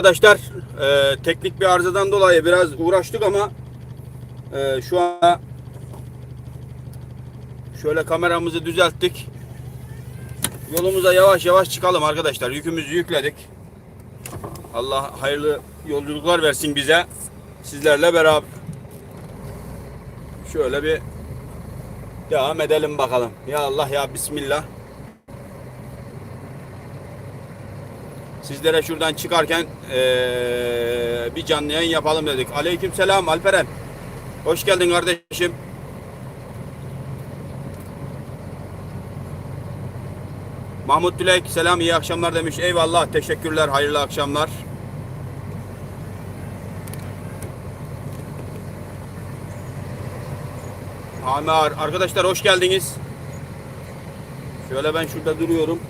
Arkadaşlar e, teknik bir arızadan dolayı biraz uğraştık ama e, şu an şöyle kameramızı düzelttik. Yolumuza yavaş yavaş çıkalım arkadaşlar. Yükümüzü yükledik. Allah hayırlı yolculuklar versin bize. Sizlerle beraber. Şöyle bir devam edelim bakalım. Ya Allah ya Bismillah. Sizlere şuradan çıkarken eee, bir canlı yayın yapalım dedik. Aleyküm selam Alperen. Hoş geldin kardeşim. Mahmut Dilek selam iyi akşamlar demiş. Eyvallah teşekkürler hayırlı akşamlar. Amar arkadaşlar hoş geldiniz. Şöyle ben şurada duruyorum.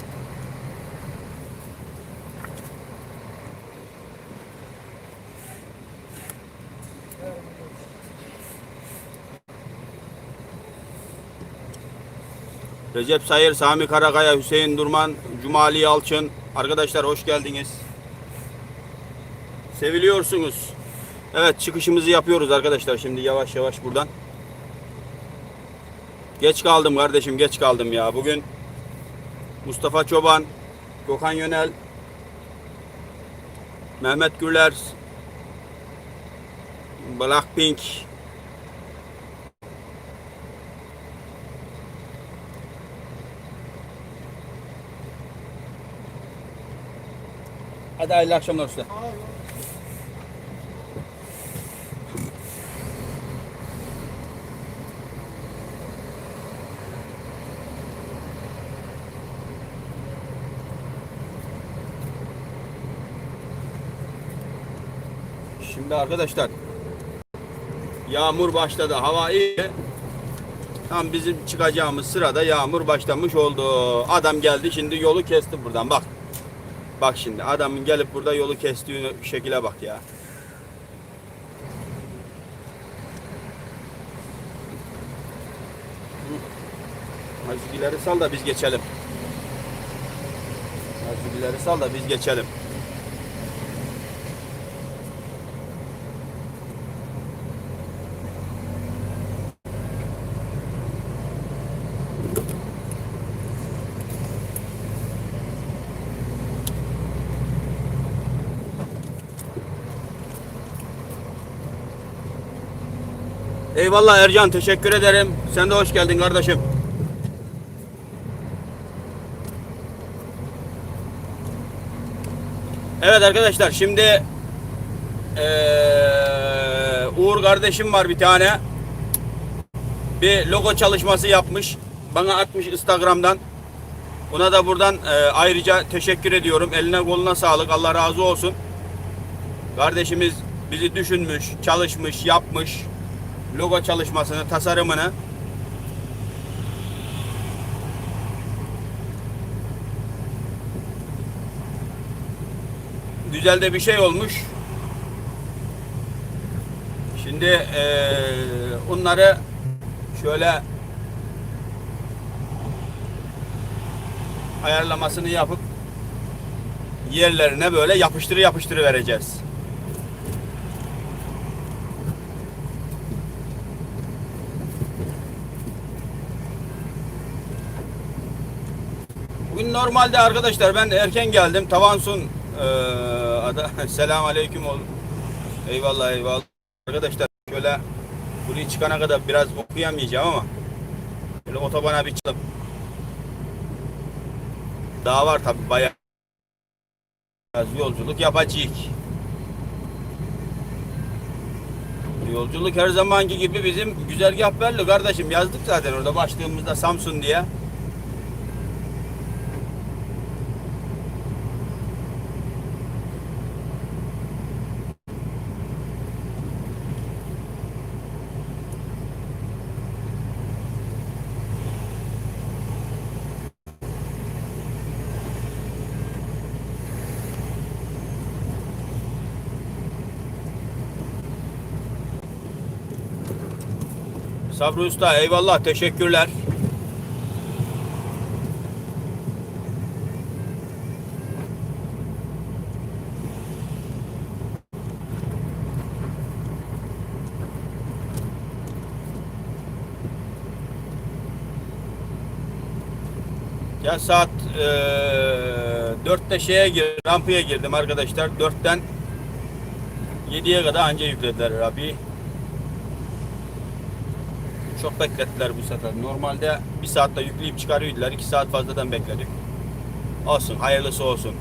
Recep Sayır, Sami Karakaya, Hüseyin Durman, Cumali Yalçın. Arkadaşlar hoş geldiniz. Seviliyorsunuz. Evet çıkışımızı yapıyoruz arkadaşlar şimdi yavaş yavaş buradan. Geç kaldım kardeşim geç kaldım ya. Bugün Mustafa Çoban, Gökhan Yönel, Mehmet Güler, Blackpink, Hadi hayırlı akşamlar usta. Şimdi arkadaşlar yağmur başladı. Hava iyi. Tam bizim çıkacağımız sırada yağmur başlamış oldu. Adam geldi şimdi yolu kesti buradan bak. Bak şimdi adamın gelip burada yolu kestiği şekile bak ya. Azıcık ileri sal da biz geçelim. Azıcık ileri sal da biz geçelim. Eyvallah Ercan teşekkür ederim. Sen de hoş geldin kardeşim. Evet arkadaşlar şimdi eee, Uğur kardeşim var bir tane. Bir logo çalışması yapmış. Bana atmış Instagram'dan. Ona da buradan eee, ayrıca teşekkür ediyorum. Eline koluna sağlık. Allah razı olsun. Kardeşimiz bizi düşünmüş, çalışmış, yapmış logo çalışmasını, tasarımını güzel de bir şey olmuş. Şimdi eee onları şöyle ayarlamasını yapıp yerlerine böyle yapıştırı yapıştırı vereceğiz. Bugün normalde arkadaşlar ben erken geldim. Tavansun eee ada selam aleyküm oğlum. Eyvallah eyvallah. Arkadaşlar şöyle buraya çıkana kadar biraz okuyamayacağım ama böyle otobana bir çıkıp daha var tabi bayağı biraz yolculuk yapacağız. Yolculuk her zamanki gibi bizim güzergah belli kardeşim yazdık zaten orada başlığımızda Samsun diye. Sabri Usta eyvallah teşekkürler. Ya saat e, 4'te şeye gir, rampaya girdim arkadaşlar. 4'ten 7'ye kadar anca yüklediler abi. Çok beklettiler bu sefer. Normalde bir saatte yükleyip çıkarıyordular. 2 saat fazladan bekledik. Olsun, hayırlısı olsun.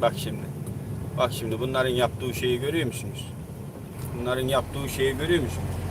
Bak şimdi. Bak şimdi bunların yaptığı şeyi görüyor musunuz? Bunların yaptığı şeyi görüyor musunuz?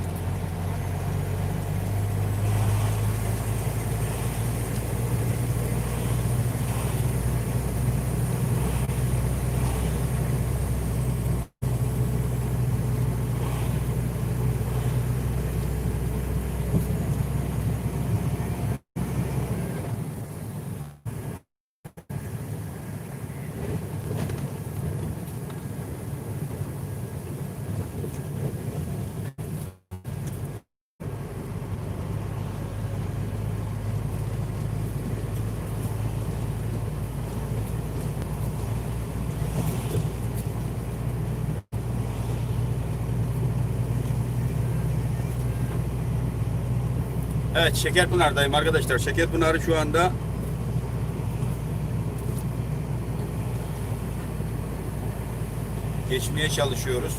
Evet Şekerpınar'dayım arkadaşlar. Şekerpınar'ı şu anda geçmeye çalışıyoruz.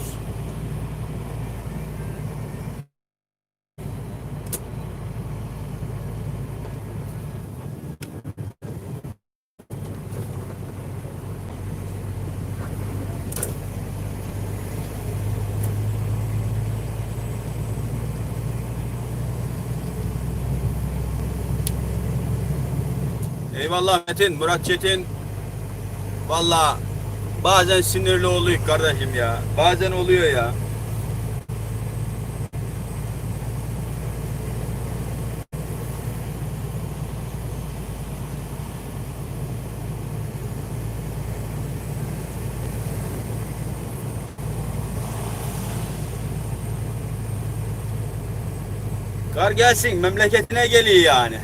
Eyvallah Metin, Murat Çetin. Valla bazen sinirli oluyor kardeşim ya. Bazen oluyor ya. Kar gelsin memleketine geliyor yani.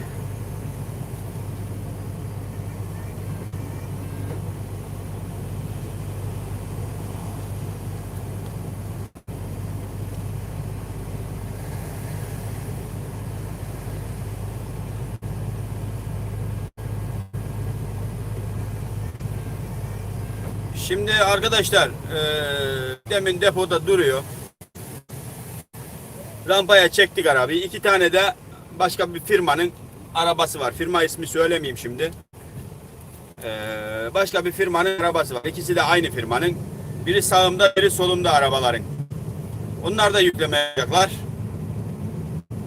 Şimdi arkadaşlar eee, demin depoda duruyor. Rampaya çektik arabayı. İki tane de başka bir firmanın arabası var. Firma ismi söylemeyeyim şimdi. Eee, başka bir firmanın arabası var. İkisi de aynı firmanın. Biri sağımda, biri solumda arabaların. Onlar da yükleme yapacaklar.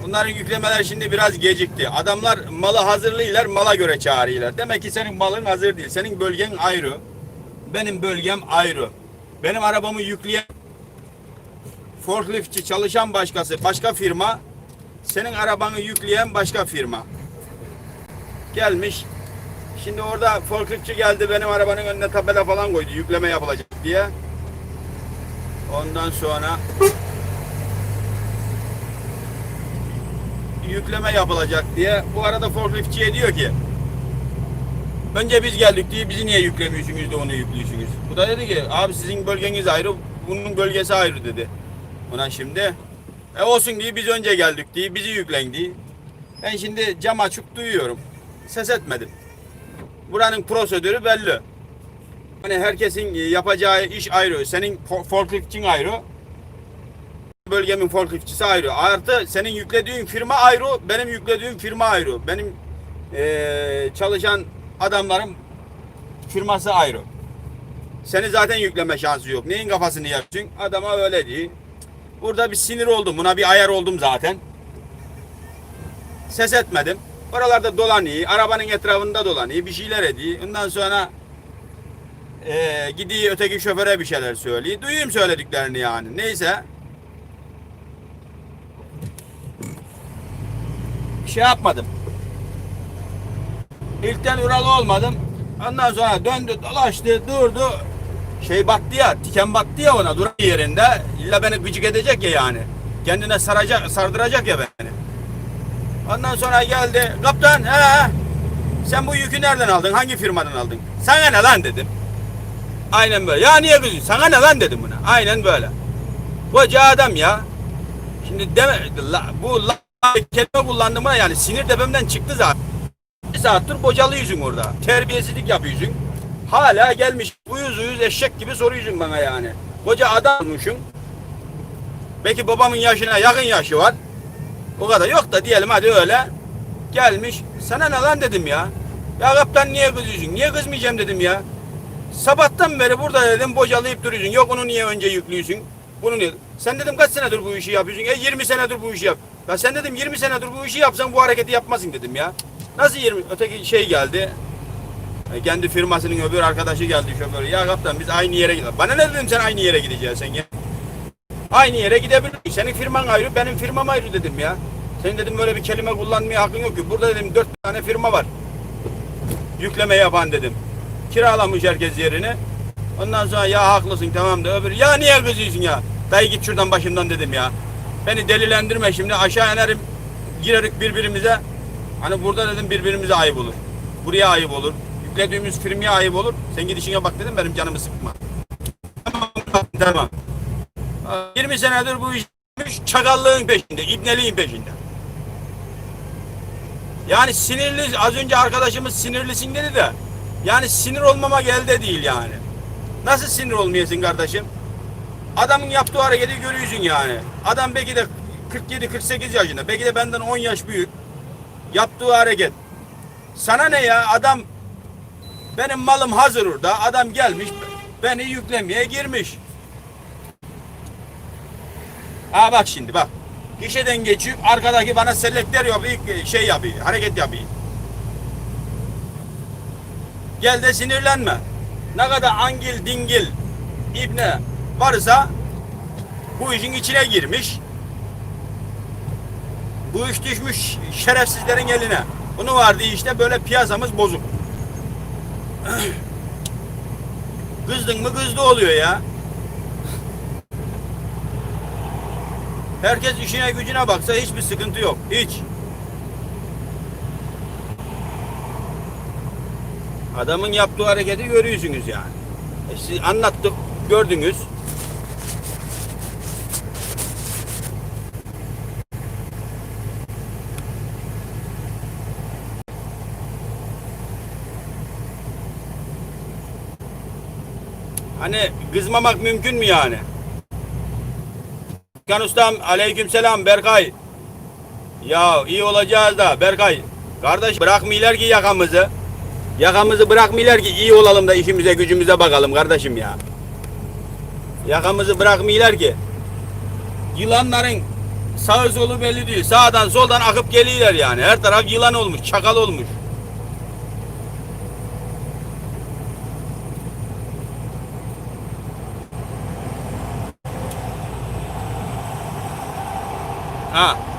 Bunların yüklemeler şimdi biraz gecikti. Adamlar malı hazırlıyorlar, mala göre çağırıyorlar. Demek ki senin malın hazır değil. Senin bölgen ayrı. Benim bölgem ayrı. Benim arabamı yükleyen forkliftçi çalışan başkası, başka firma. Senin arabanı yükleyen başka firma. Gelmiş. Şimdi orada forkliftçi geldi benim arabanın önüne tabela falan koydu. Yükleme yapılacak diye. Ondan sonra yükleme yapılacak diye. Bu arada forkliftçiye diyor ki Önce biz geldik diye bizi niye yüklemiyorsunuz da onu yüklüyorsunuz. Bu da dedi ki abi sizin bölgeniz ayrı, bunun bölgesi ayrı dedi. Ona şimdi e olsun diye biz önce geldik diye bizi yüklen diye. Ben şimdi cam açık duyuyorum. Ses etmedim. Buranın prosedürü belli. Hani herkesin yapacağı iş ayrı. Senin fo- forkliftçin ayrı. Bölgemin forkliftçisi ayrı. Artı senin yüklediğin firma ayrı, benim yüklediğim firma ayrı. Benim eee, çalışan adamların firması ayrı. Seni zaten yükleme şansı yok. Neyin kafasını yapacaksın? Adama öyle değil. Burada bir sinir oldum. Buna bir ayar oldum zaten. Ses etmedim. Oralarda dolanıyor. Arabanın etrafında dolanıyor. Bir şeyler ediyor. Ondan sonra eee gidiyor öteki şoföre bir şeyler söylüyor. Duyayım söylediklerini yani. Neyse. Şey yapmadım. İlkten Ural olmadım. Ondan sonra döndü, dolaştı, durdu. Şey battı ya, tiken battı ya ona duran yerinde. İlla beni gıcık edecek ya yani. Kendine saracak, sardıracak ya beni. Ondan sonra geldi. Kaptan, he. Sen bu yükü nereden aldın? Hangi firmadan aldın? Sana ne lan dedim. Aynen böyle. Ya niye kızıyorsun? Sana ne lan dedim buna. Aynen böyle. Koca adam ya. Şimdi deme, la, bu la, kelime kullandım buna yani sinir tepemden çıktı zaten. Saattir bocalı yüzün orada. Terbiyesizlik yapıyorsun. Hala gelmiş uyuz uyuz eşek gibi soruyorsun bana yani. Koca adam olmuşsun. Belki babamın yaşına yakın yaşı var. O kadar yok da diyelim hadi öyle. Gelmiş. Sana ne lan dedim ya. Ya kaptan niye kızıyorsun? Niye kızmayacağım dedim ya. Sabahtan beri burada dedim bocalayıp duruyorsun. Yok onu niye önce yüklüyorsun? Bunu niye? Sen dedim kaç senedir bu işi yapıyorsun? E 20 senedir bu işi yap. Ya sen dedim 20 senedir bu işi yapsan bu hareketi yapmasın dedim ya. Nasıl 20? Öteki şey geldi. E, kendi firmasının öbür arkadaşı geldi şoförü. Ya kaptan biz aynı yere gidelim. Bana ne dedim sen aynı yere gideceksin ya? Aynı yere gidebiliriz. Senin firman ayrı, benim firmam ayrı dedim ya. Senin dedim böyle bir kelime kullanmaya hakkın yok ki. Burada dedim dört tane firma var. Yükleme yapan dedim. Kiralamış herkes yerini. Ondan sonra ya haklısın tamam da öbür ya niye kızıyorsun ya? Dayı git şuradan başımdan dedim ya. Beni delilendirme şimdi aşağı inerim girerik birbirimize. Hani burada dedim birbirimize ayıp olur. Buraya ayıp olur. Yüklediğimiz firmaya ayıp olur. Sen gidişine bak dedim benim canımı sıkma. Tamam tamam. 20 senedir bu iş çakallığın peşinde, ibneliğin peşinde. Yani sinirli, az önce arkadaşımız sinirlisin dedi de, yani sinir olmama elde değil yani. Nasıl sinir olmayasın kardeşim? Adamın yaptığı hareketi görüyorsun yani. Adam belki de 47-48 yaşında, belki de benden 10 yaş büyük. Yaptığı hareket. Sana ne ya adam benim malım hazır orada. Adam gelmiş beni yüklemeye girmiş. Ha bak şimdi bak. Gişeden geçiyor. Arkadaki bana selektör yapıyor. Şey yapıyor. Hareket yapıyor. Gel de sinirlenme. Ne kadar angil dingil ibne varsa bu işin içine girmiş. Bu iş düşmüş şerefsizlerin eline. Bunu vardı işte böyle piyasamız bozuk. Kızdın mı kızdı oluyor ya. Herkes işine gücüne baksa hiçbir sıkıntı yok. Hiç. Adamın yaptığı hareketi görüyorsunuz yani. E siz anlattık, gördünüz. Hani kızmamak mümkün mü yani? Kan ustam aleykümselam Berkay. Ya iyi olacağız da Berkay. Kardeş bırakmıyorlar ki yakamızı. Yakamızı bırakmıyorlar ki iyi olalım da işimize gücümüze bakalım kardeşim ya. Yakamızı bırakmıyorlar ki. Yılanların sağı solu belli değil. Sağdan soldan akıp geliyorlar yani. Her taraf yılan olmuş, çakal olmuş. Ha,